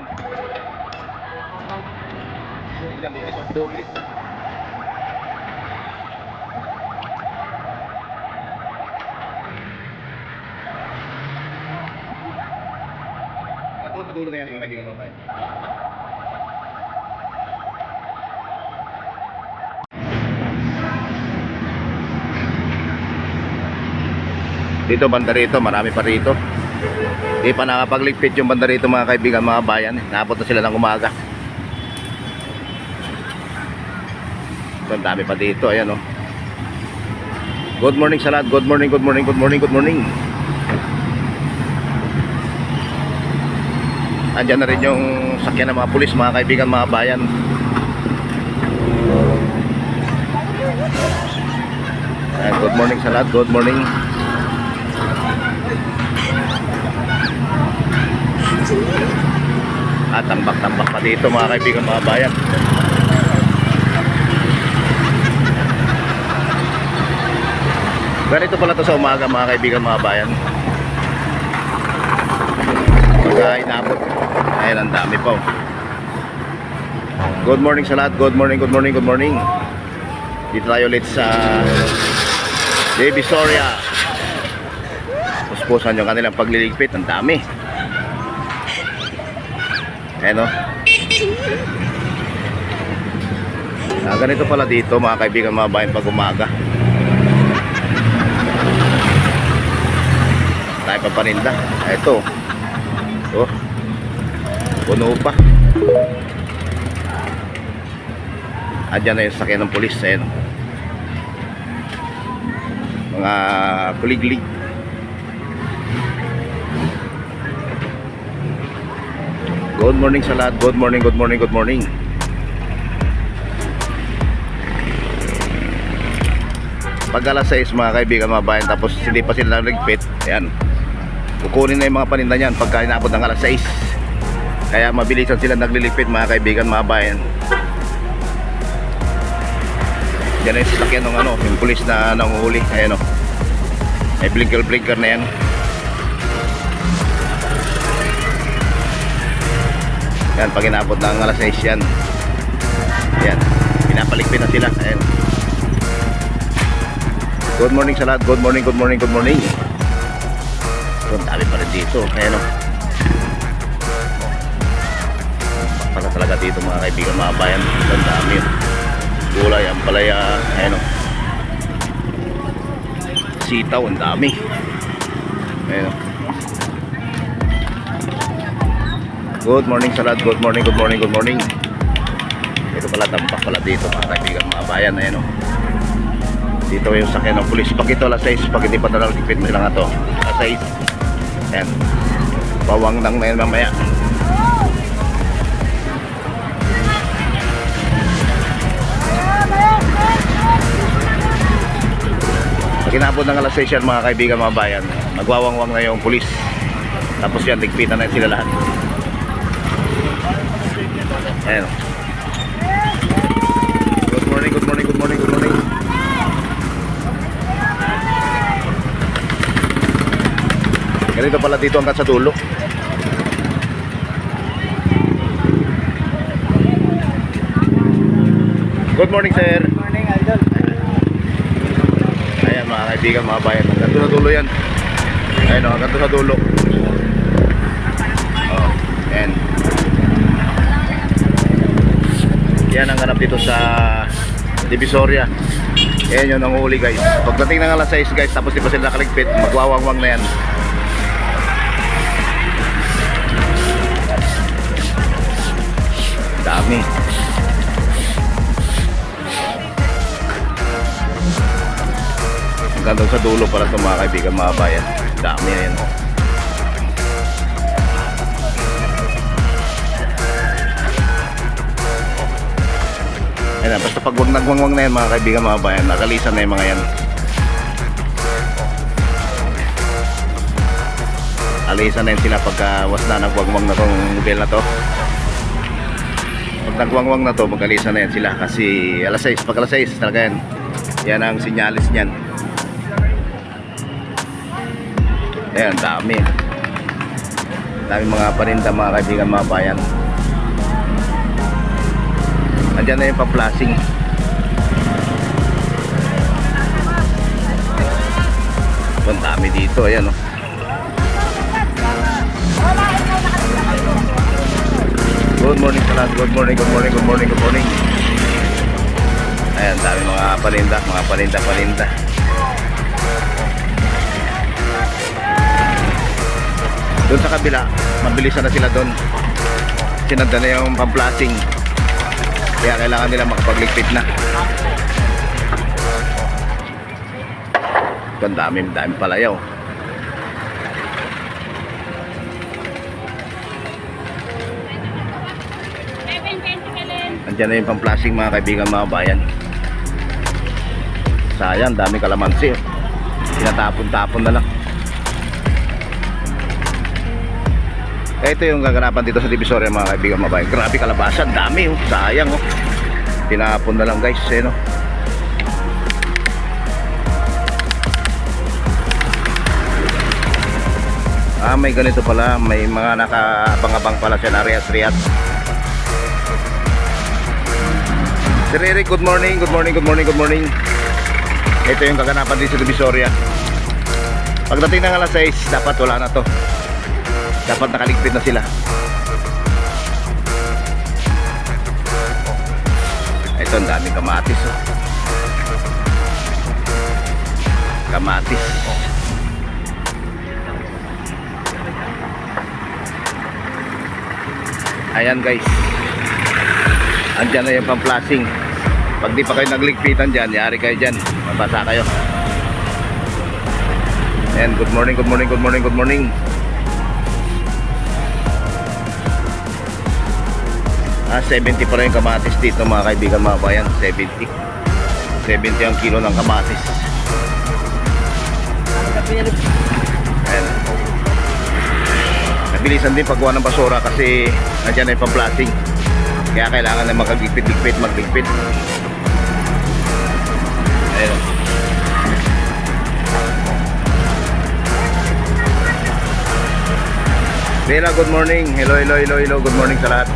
yan. Ilang linis o doble. At dulo na yan yung naging tayo. Dito banda rito, marami pa rito. Di pa nakapagligpit yung banda rito mga kaibigan, mga bayan. Naabot na sila ng umaga. So, ang dami pa dito, ayan oh. Good morning sa lahat. Good morning, good morning, good morning, good morning. Andyan na rin yung sakyan ng mga pulis, mga kaibigan, mga bayan. Ayan, good morning sa lahat. Good morning. Tambak-tambak pa dito mga kaibigan, mga bayan. Ganito pala to sa umaga mga kaibigan, mga bayan. Pagka inabot. Ayan, ang dami pa. oh. Good morning sa lahat. Good morning, good morning, good morning. Dito tayo ulit sa Divisoria. Puspusan yung kanilang pagliligpit. Ang dami. Ayan o. Ah, ganito pala dito mga kaibigan mga bayan pag umaga. Tayo pa paninda. Ito. Oh. Puno pa. Adyan na yung sakyan ng polis. Ayan. Mga kuliglig. Good morning sa lahat. Good morning, good morning, good morning. Pag alas 6 mga kaibigan, mga bayan, tapos hindi pa sila nagligpit, ayan. Kukunin na yung mga paninda niyan pagka inabot ng alas 6. Kaya mabilisan sila nagliligpit mga kaibigan, mga bayan. Yan yung sasakyan ng ano, yung pulis na nanguhuli. Ayan o. May blinker-blinker na yan. Yan, pag inabot ng alas 6 yan. Yan, pinapaligpit na sila. Ayan. Good morning sa lahat. Good morning, good morning, good morning. So, ang dami pa rin dito. Ayan o. Para talaga dito mga kaibigan, mga bayan. Ang dami. Gulay, ang palaya. Ayan o. Sitaw, ang dami. Ayan o. Good morning sa lahat. Good morning, good morning, good morning. Ito pala, tampak pala dito mga kaibigan, mga bayan. Ayan o. Dito yung sakyan ng pulis. Pag ito alas 6, pag hindi pa talagang tipid mo lang ito. Alas 6. Ayan. Bawang lang na yan mamaya. Pag inabot ng alas 6 yan mga kaibigan, mga bayan, magwawangwang na yung pulis. Tapos yan, ligpitan na sila lahat. Ganito pala dito hanggang sa dulo. Good morning, sir. Morning, Idol. Ayan mga kaibigan, mga bayan. Hanggang sa dulo yan. Ayan o, hanggang doon sa dulo. Oh, ayan. Yan ang ganap dito sa Divisoria. Ayan yun ang huli guys. Pagdating ng alas 6 guys, tapos di pa sila nakaligpit, magwawangwang na yan. Dami. Hanggang sa dulo para sa mga kaibigan, mga bayan. Dami na yan. oh. Ayan, basta pag nagwangwang na yan mga kaibigan, mga bayan, nakalisan na yung mga yan. Alisan na yan sila pagka was na nagwangwang na tong model na to. Nagwangwang na to, magalisan na yan sila kasi alas 6, pag alas 6 talaga yan. Yan ang sinyalis niyan. Ayan, dami. daming mga paninda mga kaibigan mga bayan andyan na yung pa-flashing ang dami dito ayan oh. Good morning sa lahat. Good morning, good morning, good morning, good morning. Ayan, dami mga paninda, mga paninda, paninda. Doon sa kabila, mabilisan na sila doon. Sinanda na yung pamplasing. Kaya kailangan nila makapagligpit na. Ang dami, dami palayaw. Andiyan na yung pamplasing mga kaibigan mga bayan. Sayang, dami kalamansi. oh. Tinatapon-tapon na lang. Ito yung gaganapan dito sa Divisoria mga kaibigan mga bayan. Grabe kalabasan, dami oh. Sayang oh. Tinapon na lang guys, eh no. Ah, may ganito pala. May mga nakaabang-abang pala siya na Rias-Rias. Sir Eric, good morning, good morning, good morning, good morning. Ito yung kaganapan din sa Divisoria. Pagdating ng alas 6, dapat wala na to. Dapat nakaligpit na sila. Ito, ang daming kamatis. Oh. Kamatis. Ayan guys. Andyan na yung pamplasing. Pag di pa kayo nagligpitan dyan, yari kayo dyan. Mabasa kayo. And good morning, good morning, good morning, good morning. Ah, 70 pa rin yung kamatis dito mga kaibigan mga bayan. 70. 70 ang kilo ng kamatis. Ayan. Nabilisan din paggawa ng basura kasi nandiyan na yung pamplasing. Kaya kailangan na magkagigpit-ligpit, magligpit. Bella, good morning. Hello, hello, hello, hello. Good morning sa lahat.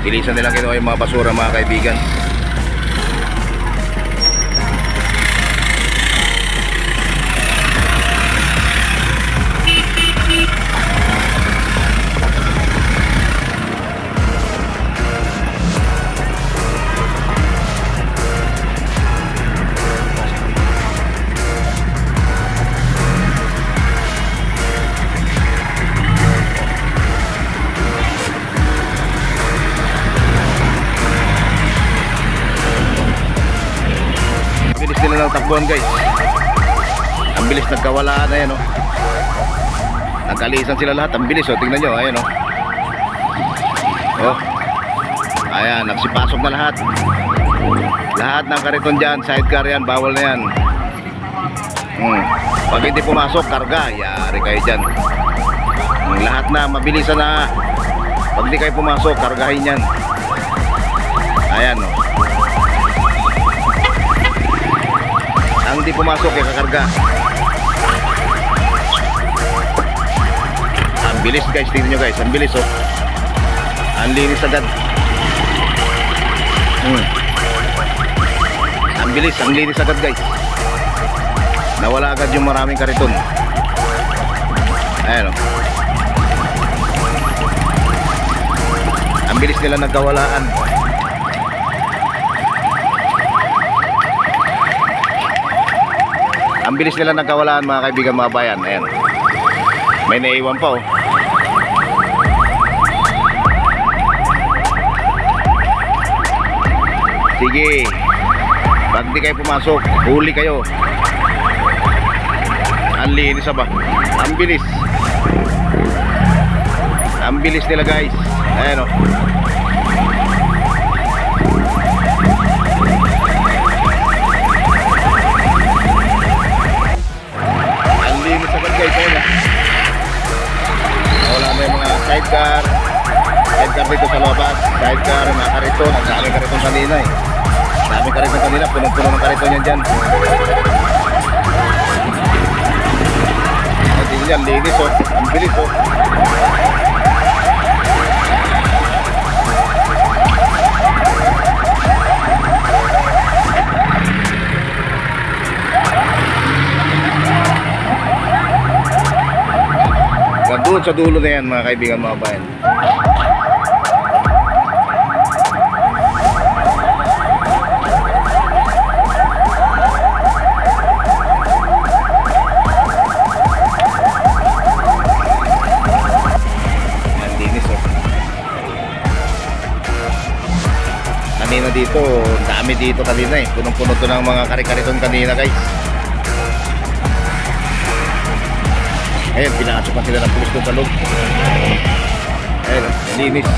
Bilisan nilang kinuha yung mga basura mga kaibigan. Takbuhan guys. Ang bilis nagkawalaan na yan oh. Nagkalisan sila lahat. Ang bilis oh. Tingnan nyo. Ayan oh. Oh. Ayan. Nagsipasok na lahat. Lahat ng kariton dyan. Sidecar yan. Bawal na yan. Hmm. Pag hindi pumasok, karga. Yari kayo dyan. Hmm, Lahat na. Mabilisan na. Pag di kayo pumasok, kargahin yan. Ayan oh. Ang di pumasok ay kakarga. Ang bilis guys, tingnan nyo guys, ang bilis oh. Ang linis agad. Hmm. Ang bilis, ang linis agad guys. Nawala agad yung maraming kariton. Ayan oh. Ang bilis nila nagkawalaan. Ang bilis nila nagkawalaan mga kaibigan mga bayan. Ayan. May naiwan pa oh. Sige. Pag di kayo pumasok, huli kayo. Ang linis ba? Ang bilis. Ang bilis nila guys. Ayan oh. Guys. Ayun ah. Wala na yung mga sidecar. Sidecar dito sa labas. Sidecar, mga kariton. Ang dami kariton kanina eh. Ang dami kariton kanina. Punong-puno ng kariton yan dyan. At yun yan, linis oh. Ang bilis oh. Hanggang sa dulo na yan mga kaibigan mga bayan. Oh. Kanina dito, dami dito kanina eh. Punong-puno to ng mga kare-kariton kanina guys. Ayun, pinasok pa sila ng pulis sa loob. Ayun, linis.